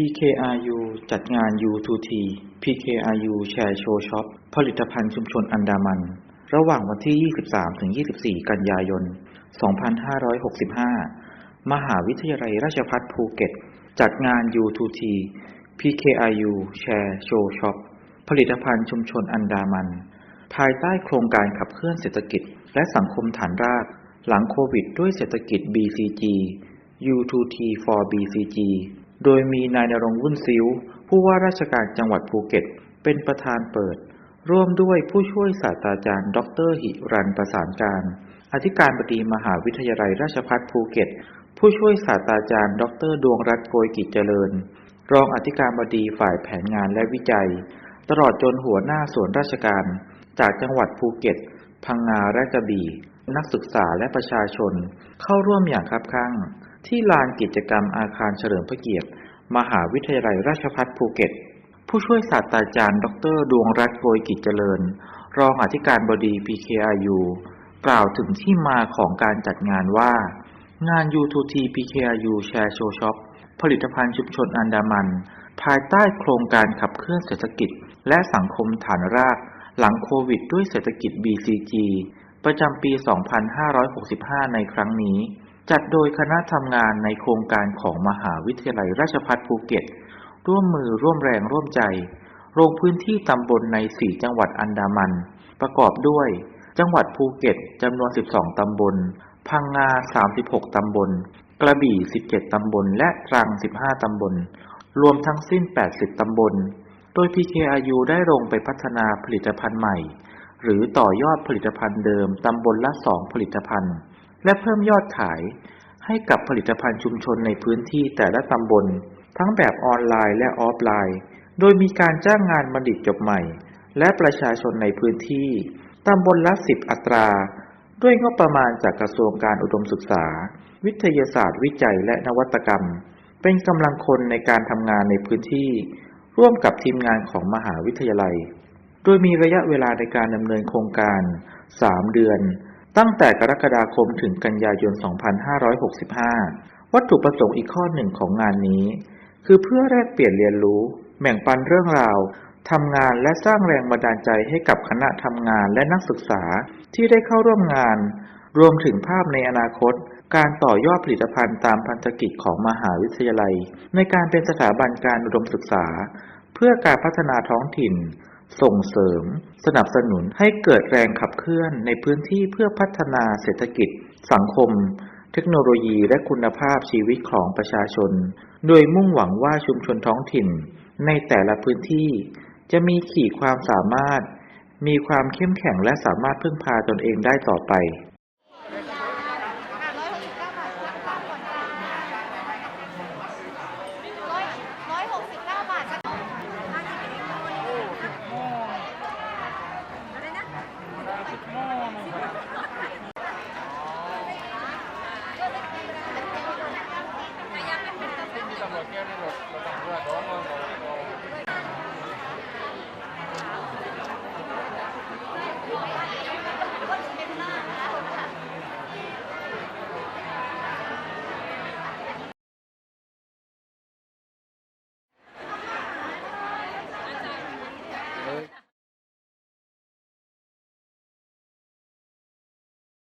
PKRU จัดงาน U2T PKRU Share Show Shop ผลิตภัณฑ์ชุมชนอันดามัน ระหว่างวันที่ 23-24 กันยายน 2565 มหาวิทยาลัยราชภัฏภูเก็ต จัดงาน U2T PKRU Share Show Shop ผลิตภัณฑ์ชุมชนอันดามัน ภายใต้โครงการขับเคลื่อนเศรษฐกิจ และสังคมฐานราก หลังโควิดด้วยเศรษฐกิจ BCG U2T for BCG โดยมีนายนรงวุ่นซิวผู้ว่าราชการจังหวัดภูเก็ต เป็นประธานเปิด ร่วมด้วยผู้ช่วยศาสตราจารย์ ดร หิรันประสานการ อธิการบดีมหาวิทยาลัยราชภัฏภูเก็ต ผู้ช่วยศาสตราจารย์ ดร ดวงรัตน์โกยกิจเจริญ รองอธิการบดีฝ่ายแผนงานและวิจัย ตลอดจนหัวหน้าส่วนราชการ จากจังหวัดภูเก็ต พังงาและกระบี่ นักศึกษาและประชาชน เข้าร่วมอย่างคับข้าง ที่ลานกิจกรรมอาคารเฉลิมพระเกียรติ มหาวิทยาลัยราชภัฏภูเก็ต ผู้ช่วยศาสตราจารย์ ดร ดวงรัตน์โกยกิจเจริญ รองอธิการบดี PKRU กล่าวถึงที่มาของการจัดงานว่า งาน U2T PKRU Share Show Shop ผลิตภัณฑ์ชุมชนอันดามัน ภายใต้โครงการขับเคลื่อนเศรษฐกิจ และสังคมฐานราก หลังโควิดด้วยเศรษฐกิจ BCG ประจำปี 2565 ในครั้งนี้ จัดโดยคณะทำงานในโครงการของมหาวิทยาลัยราชภัฏภูเก็ต ร่วมมือร่วมแรงร่วมใจ ลงพื้นที่ตำบลใน 4 จังหวัดอันดามัน ประกอบด้วย จังหวัดภูเก็ตจำนวน 12 ตำบล พังงา 36 ตำบล กระบี่ 17 ตำบล และตรัง 15 ตำบล รวมทั้งสิ้น 80 ตำบล โดย PKRU ได้ลงไปพัฒนาผลิตภัณฑ์ใหม่ หรือต่อยอดผลิตภัณฑ์เดิมตำบลละ 2 ผลิตภัณฑ์ และเพิ่มยอดขายให้กับผลิตภัณฑ์ชุมชนในพื้นที่แต่ละตำบล ทั้งแบบออนไลน์และออฟไลน์ โดยมีการจ้างงานบัณฑิตจบใหม่ และประชาชนในพื้นที่ ตำบลละ10อัตรา ด้วยงบประมาณจากกระทรวงการอุดมศึกษา วิทยาศาสตร์วิจัยและนวัตกรรม เป็นกำลังคนในการทำงานในพื้นที่ ร่วมกับทีมงานของมหาวิทยาลัย โดยมีระยะเวลาในการดำเนินโครงการ 3 เดือน ตั้งแต่กรกฎาคมถึงกันยายน 2565 วัตถุประสงค์อีกข้อหนึ่งของงานนี้ คือเพื่อแลกเปลี่ยนเรียนรู้ แบ่งปันเรื่องราวทำงานและสร้างแรงบันดาลใจให้กับคณะทำงานและนักศึกษาที่ได้เข้าร่วมงาน รวมถึงภาพในอนาคต การต่อยอดผลิตภัณฑ์ตามพันธกิจของมหาวิทยาลัย ในการเป็นสถาบันการอุดมศึกษา เพื่อการพัฒนาท้องถิ่น ส่งเสริม สนับสนุนให้เกิดแรงขับเคลื่อนในพื้นที่เพื่อพัฒนาเศรษฐกิจ สังคม เทคโนโลยีและคุณภาพชีวิตของประชาชน โดยมุ่งหวังว่าชุมชนท้องถิ่น ในแต่ละพื้นที่ จะมีขีดความสามารถ มีความเข้มแข็งและสามารถพึ่งพาตนเองได้ต่อไป